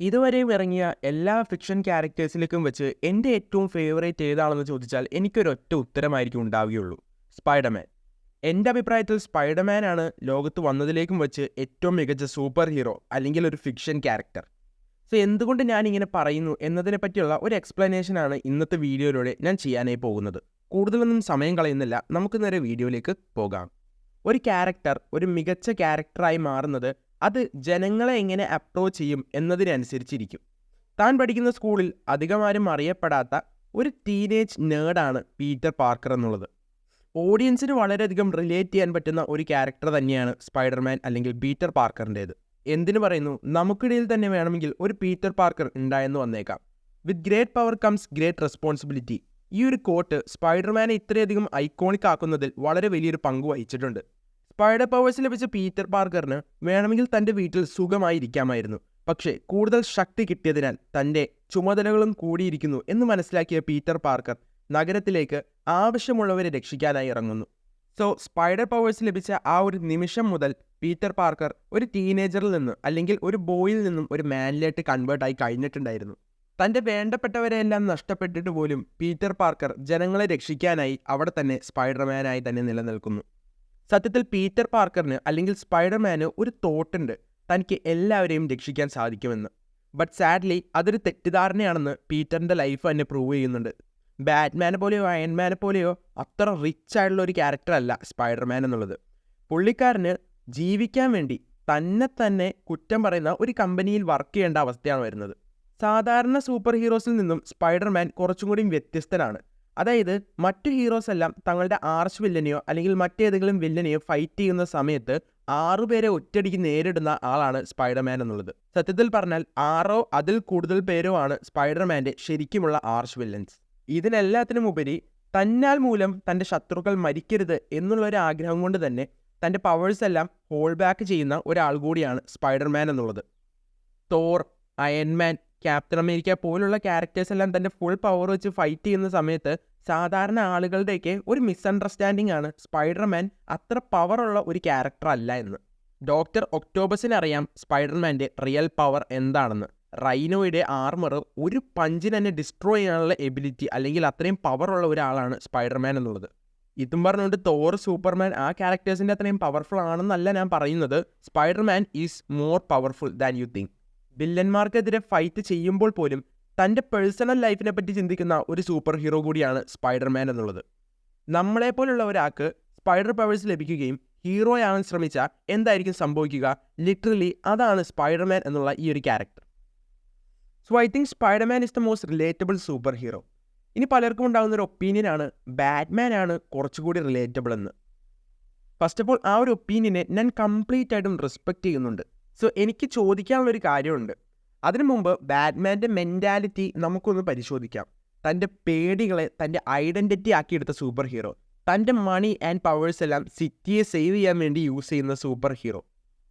ഇതുവരെയും ഇറങ്ങിയ എല്ലാ ഫിക്ഷൻ ക്യാരക്ടേഴ്സിലേക്കും വെച്ച് എന്റെ ഏറ്റവും ഫേവറേറ്റ് ഏതാണെന്ന് ചോദിച്ചാൽ എനിക്കൊരൊറ്റ ഉത്തരമായിരിക്കും ഉണ്ടാവുകയുള്ളൂ. സ്പൈഡർമാൻ. എന്റെ അഭിപ്രായത്തിൽ സ്പൈഡർമാൻ ആണ് ലോകത്ത് വന്നതിലേക്കും വെച്ച് ഏറ്റവും മികച്ച സൂപ്പർ ഹീറോ അല്ലെങ്കിൽ ഒരു ഫിക്ഷൻ ക്യാരക്ടർ സോ എന്തുകൊണ്ട് ഞാൻ ഇങ്ങനെ പറയുന്നു എന്നതിനെ പറ്റിയുള്ള ഒരു എക്സ്പ്ലനേഷനാണ് ഇന്നത്തെ വീഡിയോയിലൂടെ ഞാൻ ചെയ്യാനായി പോകുന്നത്. കൂടുതലൊന്നും സമയം കളയുന്നില്ല. നമുക്ക് നേരെ വീഡിയോയിലേക്ക് പോകാം. ഒരു ക്യാരക്ടർ ഒരു മികച്ച ക്യാരക്ടറായി മാറുന്നത് അത് ജനങ്ങളെ എങ്ങനെ അപ്രോച്ച് ചെയ്യും എന്നതിനനുസരിച്ചിരിക്കും. താൻ പഠിക്കുന്ന സ്കൂളിൽ അധികമാരും അറിയപ്പെടാത്ത ഒരു ടീനേജ് നേർഡാണ് പീറ്റർ പാർക്കർ എന്നുള്ളത്. ഓഡിയൻസിന് വളരെയധികം റിലേറ്റ് ചെയ്യാൻ പറ്റുന്ന ഒരു ക്യാരക്ടർ തന്നെയാണ് സ്പൈഡർമാൻ അല്ലെങ്കിൽ പീറ്റർ പാർക്കറിന്റേത്. എന്തിനു പറയുന്നു? നമുക്കിടയിൽ തന്നെ വേണമെങ്കിൽ ഒരു പീറ്റർ പാർക്കർ ഉണ്ടായെന്ന് വന്നേക്കാം. With great power comes great responsibility ഈ ഒരു കോട്ട് സ്പൈഡർമാനെ ഇത്രയധികം ഐക്കോണിക് ആക്കുന്നതിൽ വളരെ വലിയൊരു പങ്ക് വഹിച്ചിട്ടുണ്ട്. സ്പൈഡർ പവേഴ്സ് ലഭിച്ച പീറ്റർ പാർക്കറിന് വേണമെങ്കിൽ തന്റെ വീട്ടിൽ സുഖമായിരിക്കാമായിരുന്നു. പക്ഷേ കൂടുതൽ ശക്തി കിട്ടിയതിനാൽ തന്റെ ചുമതലകളും കൂടിയിരിക്കുന്നു എന്ന് മനസ്സിലാക്കിയ പീറ്റർ പാർക്കർ നഗരത്തിലേക്ക് ആവശ്യമുള്ളവരെ രക്ഷിക്കാനായി ഇറങ്ങുന്നു. സോ സ്പൈഡർ പവേഴ്സ് ലഭിച്ച ആ ഒരു നിമിഷം മുതൽ പീറ്റർ പാർക്കർ ഒരു ടീനേജറിൽ നിന്ന് അല്ലെങ്കിൽ ഒരു ബോയിൽ നിന്നും ഒരു മാനിലേക്ക് കൺവേർട്ടായി കഴിഞ്ഞിട്ടുണ്ടായിരുന്നു. തന്റെ വേണ്ടപ്പെട്ടവരെയെല്ലാം നഷ്ടപ്പെട്ടിട്ട് പോലും പീറ്റർ പാർക്കർ ജനങ്ങളെ രക്ഷിക്കാനായി അവിടെ തന്നെ സ്പൈഡർമാനായി തന്നെ നിലനിൽക്കുന്നു. സത്യത്തിൽ പീറ്റർ പാർക്കറിന് അല്ലെങ്കിൽ സ്പൈഡർമാന് ഒരു തോട്ടുണ്ട് തനിക്ക് എല്ലാവരെയും രക്ഷിക്കാൻ സാധിക്കുമെന്ന്. ബട്ട് സാഡ്ലി അതൊരു തെറ്റിദ്ധാരണയാണെന്ന് പീറ്ററിന്റെ ലൈഫ് തന്നെ പ്രൂവ് ചെയ്യുന്നുണ്ട്. ബാറ്റ്മാനെ പോലെയോ അയൺമാനെ പോലെയോ അത്ര റിച്ച് ആയിട്ടുള്ള ഒരു ക്യാരക്ടർ അല്ല സ്പൈഡർമാൻ എന്നുള്ളത്. പുള്ളിക്കാരന് ജീവിക്കാൻ വേണ്ടി തന്നെ തന്നെ കുറ്റം പറയുന്ന ഒരു കമ്പനിയിൽ വർക്ക് ചെയ്യേണ്ട അവസ്ഥയാണ് വരുന്നത്. സാധാരണ സൂപ്പർ ഹീറോസിൽ നിന്നും സ്പൈഡർമാൻ കുറച്ചും കൂടി വ്യത്യസ്തനാണ്. അതായത് മറ്റു ഹീറോസ് എല്ലാം തങ്ങളുടെ ആർച്ച് വില്ലനെയോ അല്ലെങ്കിൽ മറ്റേതെങ്കിലും വില്ലനെയോ ഫൈറ്റ് ചെയ്യുന്ന സമയത്ത് ആറുപേരെ ഒറ്റയടിക്ക് നേരിടുന്ന ആളാണ് സ്പൈഡർമാൻ എന്നുള്ളത്. സത്യത്തിൽ പറഞ്ഞാൽ ആറോ അതിൽ കൂടുതൽ പേരോ ആണ് സ്പൈഡർമാന്റെ ശരിക്കുമുള്ള ആർച്ച് വില്ലൻസ് ഇതിനെല്ലാത്തിനും ഉപരി തന്നാൽ മൂലം തന്റെ ശത്രുക്കൾ മരിക്കരുത് എന്നുള്ളൊരു ആഗ്രഹം കൊണ്ട് തന്നെ തന്റെ പവേഴ്സ് എല്ലാം ഹോൾ ബാക്ക് ചെയ്യുന്ന ഒരാൾ കൂടിയാണ് സ്പൈഡർമാൻ എന്നുള്ളത്. തോർ അയൺമാൻ ക്യാപ്റ്റൻ അമേരിക്ക പോലുള്ള ക്യാരക്ടേഴ്സ് എല്ലാം തന്റെ ഫുൾ പവർ വെച്ച് ഫൈറ്റ് ചെയ്യുന്ന സമയത്ത് സാധാരണ ആളുകളുടെയൊക്കെ ഒരു മിസ്അണ്ടർസ്റ്റാൻഡിംഗ് ആണ്. സ്പൈഡർമാൻ അത്ര പവറുള്ള ഒരു ക്യാരക്ടർ അല്ല എന്ന്. ഡോക്ടർ ഒക്ടോബസിന് അറിയാം സ്പൈഡർമാന്റെ റിയൽ പവർ എന്താണെന്ന്. റൈനോയുടെ ആർമർ ഒരു പഞ്ചിന് തന്നെ ഡിസ്ട്രോയ് ചെയ്യാനുള്ള എബിലിറ്റി അല്ലെങ്കിൽ അത്രയും പവറുള്ള ഒരാളാണ് സ്പൈഡർമാൻ എന്നുള്ളത്. ഇതും പറഞ്ഞുകൊണ്ട് തോർ സൂപ്പർമാൻ ആ ക്യാരക്ടേഴ്സിന്റെ അത്രയും പവർഫുൾ ആണെന്നല്ല ഞാൻ പറയുന്നത്. Spiderman is more powerful than you think വില്ലന്മാർക്കെതിരെ fight ചെയ്യുമ്പോൾ പോലും തന്റെ പേഴ്സണൽ ലൈഫിനെ പറ്റി ചിന്തിക്കുന്ന ഒരു സൂപ്പർ ഹീറോ കൂടിയാണ് സ്പൈഡർമാൻ എന്നുള്ളത്. നമ്മളെപ്പോലുള്ള ഒരാൾക്ക് സ്പൈഡർ പവേഴ്സ് ലഭിക്കുകയും ഹീറോയാവാൻ ശ്രമിച്ചാൽ എന്തായിരിക്കും സംഭവിക്കുക? ലിറ്ററലി അതാണ് സ്പൈഡർമാൻ എന്നുള്ള ഈ ഒരു character so I think Spiderman is the most relatable super hero ഇനി പലർക്കും ഉണ്ടാകുന്ന ഒരു ഒപ്പീനിയനാണ് ബാറ്റ്മാൻ ആണ് കുറച്ചുകൂടി റിലേറ്റബിൾ എന്ന്. ഫസ്റ്റ് ഓഫ് ഓൾ ആ ഒരു ഒപ്പീനിയനെ ഞാൻ കംപ്ലീറ്റ് ആയിട്ടും റെസ്പെക്റ്റ് ചെയ്യുന്നുണ്ട്. സോ എനിക്ക് ചോദിക്കാനുള്ളൊരു കാര്യമുണ്ട്. അതിനു മുമ്പ് ബാറ്റ്മാന്റെ മെന്റാലിറ്റി നമുക്കൊന്ന് പരിശോധിക്കാം. തന്റെ പേടികളെ തന്റെ ഐഡന്റിറ്റി ആക്കിയെടുത്ത സൂപ്പർ ഹീറോ തന്റെ മണി ആൻഡ് പവേഴ്സ് എല്ലാം സിറ്റിയെ സേവ് ചെയ്യാൻ വേണ്ടി യൂസ് ചെയ്യുന്ന സൂപ്പർ ഹീറോ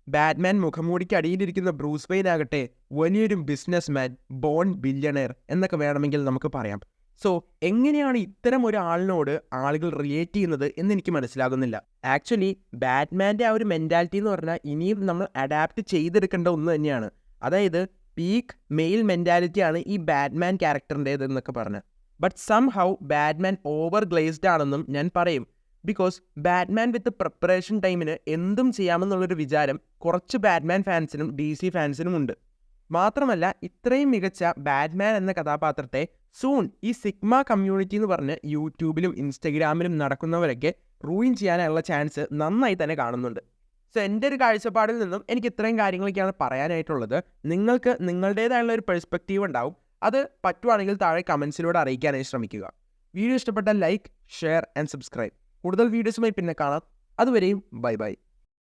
ബാറ്റ്മാൻ മുഖംമൂടിക്ക് അടിയിലിരിക്കുന്ന ബ്രൂസ് വെയിൻ ആകട്ടെ വലിയൊരു ബിസിനസ് മാൻ ബോൺ ബില്യണയർ എന്നൊക്കെ വേണമെങ്കിൽ നമുക്ക് പറയാം. സോ എങ്ങനെയാണ് ഇത്തരം ഒരാളിനോട് ആളുകൾ റിലേറ്റ് ചെയ്യുന്നത് എന്ന് എനിക്ക് മനസ്സിലാകുന്നില്ല. ആക്ച്വലി ബാറ്റ്മാന്റെ ആ ഒരു മെന്റാലിറ്റി എന്ന് പറഞ്ഞാൽ ഇനിയും നമ്മൾ അഡാപ്റ്റ് ചെയ്തെടുക്കേണ്ട ഒന്ന് തന്നെയാണ്. അതായത് പീക്ക് മെയിൽ മെന്റാലിറ്റിയാണ് ഈ ബാറ്റ്മാൻ ക്യാരക്ടറിന്റേത് എന്നൊക്കെ പറഞ്ഞ്. But somehow Batman over glazed ആണെന്നും ഞാൻ പറയും. ബിക്കോസ് ബാറ്റ്മാൻ വിത്ത് പ്രിപ്പറേഷൻ ടൈമിന് എന്തും ചെയ്യാമെന്നുള്ളൊരു വിചാരം കുറച്ച് ബാറ്റ്മാൻ ഫാൻസിനും ഡി സി ഫാൻസിനും ഉണ്ട്. മാത്രമല്ല ഇത്രയും മികച്ച ബാറ്റ്മാൻ എന്ന കഥാപാത്രത്തെ സൂൺ ഈ സിഗ്മ കമ്മ്യൂണിറ്റി എന്ന് പറഞ്ഞ് യൂട്യൂബിലും ഇൻസ്റ്റഗ്രാമിലും നടക്കുന്നവരൊക്കെ റൂയിൻ ചെയ്യാനുള്ള ചാൻസ് നന്നായി തന്നെ കാണുന്നുണ്ട്. സോ എന്റെ ഒരു കാഴ്ചപ്പാടിൽ നിന്നും എനിക്ക് ഇത്രയും കാര്യങ്ങളൊക്കെയാണ് പറയാനായിട്ടുള്ളത്. നിങ്ങൾക്ക് നിങ്ങളുടേതായുള്ള ഒരു പെർസ്പെക്റ്റീവ് ഉണ്ടാവും. അത് പറ്റുവാണെങ്കിൽ താഴെ കമൻസിലൂടെ അറിയിക്കാനായി ശ്രമിക്കുക. വീഡിയോ ഇഷ്ടപ്പെട്ട ലൈക്ക് ഷെയർ ആൻഡ് സബ്സ്ക്രൈബ് കൂടുതൽ വീഡിയോസുമായി പിന്നെ കാണാം. അതുവരെയും ബൈ ബൈ